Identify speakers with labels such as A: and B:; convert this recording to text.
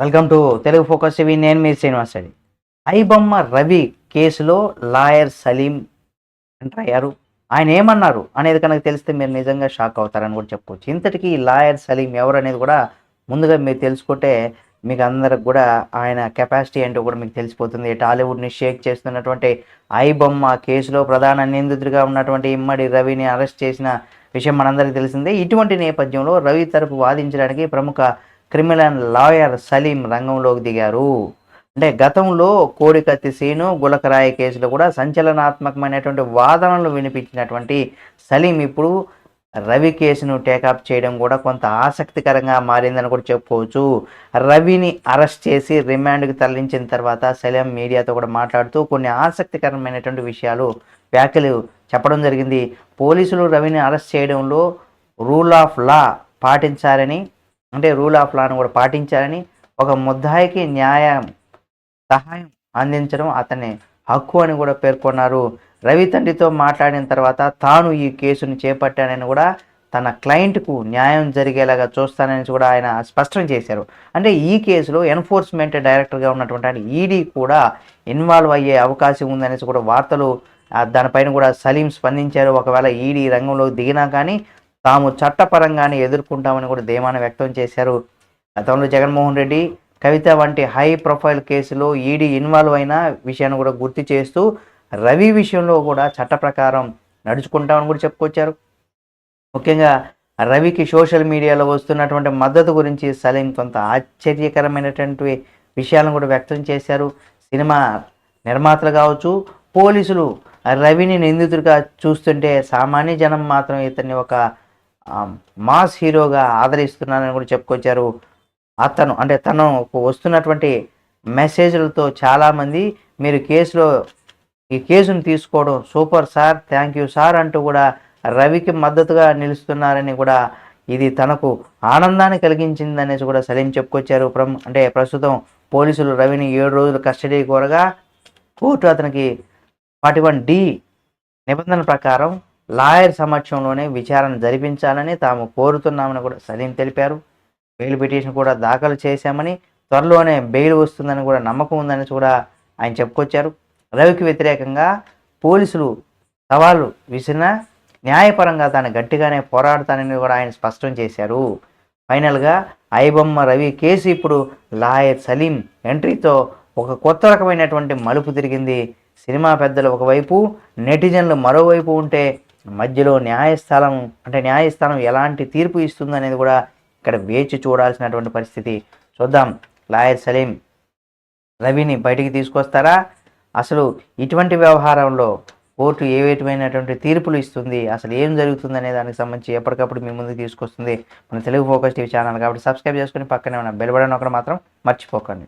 A: Welcome to Telugu Focus TV. నేను మీ శ్రీనివాస్ రెడ్డి. ఐబొమ్మ రవి కేసులో లాయర్ సలీం ఎంటర్ అయ్యారు. ఆయన ఏమన్నారు అనేది కనుక తెలిస్తే మీరు నిజంగా షాక్ అవుతారని కూడా చెప్పుకోవచ్చు. ఇంతటికీ లాయర్ సలీం ఎవరు అనేది కూడా ముందుగా మీరు తెలుసుకుంటే మీకు అందరికి కూడా ఆయన కెపాసిటీ ఏంటో కూడా మీకు తెలిసిపోతుంది. టాలీవుడ్ని షేక్ చేస్తున్నటువంటి ఐబొమ్మ కేసులో ప్రధాన నిందితుడిగా ఉన్నటువంటి ఇమ్మడి రవిని అరెస్ట్ చేసిన విషయం మనందరికీ తెలిసిందే. ఇటువంటి నేపథ్యంలో రవి తరపు వాదించడానికి ప్రముఖ క్రిమినల్ లాయర్ సలీం రంగంలోకి దిగారు. అంటే గతంలో కోడికత్తి సీను గులకరాయి కేసులో కూడా సంచలనాత్మకమైనటువంటి వాదనలు వినిపించినటువంటి సలీం ఇప్పుడు రవి కేసును టేకప్ చేయడం కూడా కొంత ఆసక్తికరంగా మారిందని కూడా చెప్పుకోవచ్చు. రవిని అరెస్ట్ చేసి రిమాండ్కి తరలించిన తర్వాత సలీం మీడియాతో కూడా మాట్లాడుతూ కొన్ని ఆసక్తికరమైనటువంటి విషయాలు వ్యాఖ్యలు చెప్పడం జరిగింది. పోలీసులు రవిని అరెస్ట్ చేయడంలో రూల్ ఆఫ్ లా పాటించారని అంటే రూల్ ఆఫ్ లాను కూడా పాటించాలని ఒక ముద్దాయికి న్యాయం సహాయం అందించడం అతని హక్కు అని కూడా పేర్కొన్నారు. రవి తండ్రితో మాట్లాడిన తర్వాత తాను ఈ కేసును చేపట్టానని కూడా తన క్లయింట్కు న్యాయం జరిగేలాగా చూస్తానని కూడా ఆయన స్పష్టం చేశారు. అంటే ఈ కేసులో ఎన్ఫోర్స్మెంట్ డైరెక్టర్గా ఉన్నటువంటి ఆయన ఈడీ కూడా ఇన్వాల్వ్ అయ్యే అవకాశం ఉందనేసి కూడా వార్తలు దానిపైన కూడా సలీం స్పందించారు. ఒకవేళ ఈడీ రంగంలో దిగినా కానీ తాము చట్టపరంగానే ఎదుర్కొంటామని కూడా ధీమాన వ్యక్తం చేశారు. గతంలో జగన్మోహన్ రెడ్డి కవిత వంటి హై ప్రొఫైల్ కేసులో ఈడీ ఇన్వాల్వ్ అయిన విషయాన్ని కూడా గుర్తు చేస్తూ రవి విషయంలో కూడా చట్ట ప్రకారం నడుచుకుంటామని కూడా చెప్పుకొచ్చారు. ముఖ్యంగా రవికి సోషల్ మీడియాలో వస్తున్నటువంటి మద్దతు గురించి సలీం కొంత ఆశ్చర్యకరమైనటువంటి విషయాలను కూడా వ్యక్తం చేశారు. సినిమా నిర్మాతలు కావచ్చు పోలీసులు రవిని నిందితుడిగా చూస్తుంటే సామాన్య జనం మాత్రం ఇతన్ని ఒక మాస్ హీరోగా ఆదరిస్తున్నానని కూడా చెప్పుకొచ్చారు. అతను అంటే తను వస్తున్నటువంటి మెసేజ్లతో చాలామంది మీరు కేసులో ఈ కేసును తీసుకోవడం super sir thank you sir అంటూ కూడా రవికి మద్దతుగా నిలుస్తున్నారని కూడా ఇది తనకు ఆనందాన్ని కలిగించింది అనేసి కూడా సలీం చెప్పుకొచ్చారు. ప్రమ్ అంటే ప్రస్తుతం పోలీసులు రవిని ఏడు రోజులు కస్టడీ కోరగా కోర్టు అతనికి ఫార్టీ వన్ డి నిబంధన ప్రకారం లాయర్ సమక్షంలోనే విచారణ జరిపించాలని తాము కోరుతున్నామని కూడా సలీం తెలిపారు. బెయిల్ పిటిషన్ కూడా దాఖలు చేశామని త్వరలోనే బెయిల్ వస్తుందని కూడా నమ్మకం ఉందని కూడా ఆయన చెప్పుకొచ్చారు. రవికి వ్యతిరేకంగా పోలీసులు సవాలు విసిరినా న్యాయపరంగా తాను గట్టిగానే పోరాడతానని కూడా ఆయన స్పష్టం చేశారు. ఫైనల్గా ఐబొమ్మ రవి కేసు ఇప్పుడు లాయర్ సలీం ఎంట్రీతో ఒక కొత్త రకమైనటువంటి మలుపు తిరిగింది. సినిమా పెద్దలు ఒకవైపు నెటిజన్లు మరోవైపు ఉంటే మధ్యలో న్యాయస్థానం అంటే న్యాయస్థానం ఎలాంటి తీర్పు ఇస్తుంది అనేది కూడా ఇక్కడ వేచి చూడాల్సినటువంటి పరిస్థితి. చూద్దాం. లాయర్ సలీం రవిని బయటికి తీసుకొస్తారా? అసలు ఇటువంటి వ్యవహారంలో కోర్టు ఏ విధమైనటువంటి తీర్పులు ఇస్తుంది? అసలు ఏం జరుగుతుంది అనే దానికి సంబంధించి ఎప్పటికప్పుడు మీ ముందుకు తీసుకొస్తుంది మన తెలుగు ఫోకస్ టీవీ ఛానల్. కాబట్టి సబ్స్క్రైబ్ చేసుకుని పక్కనే ఉన్న బెల్ బటన్ ఒకటి మాత్రం మర్చిపోకండి.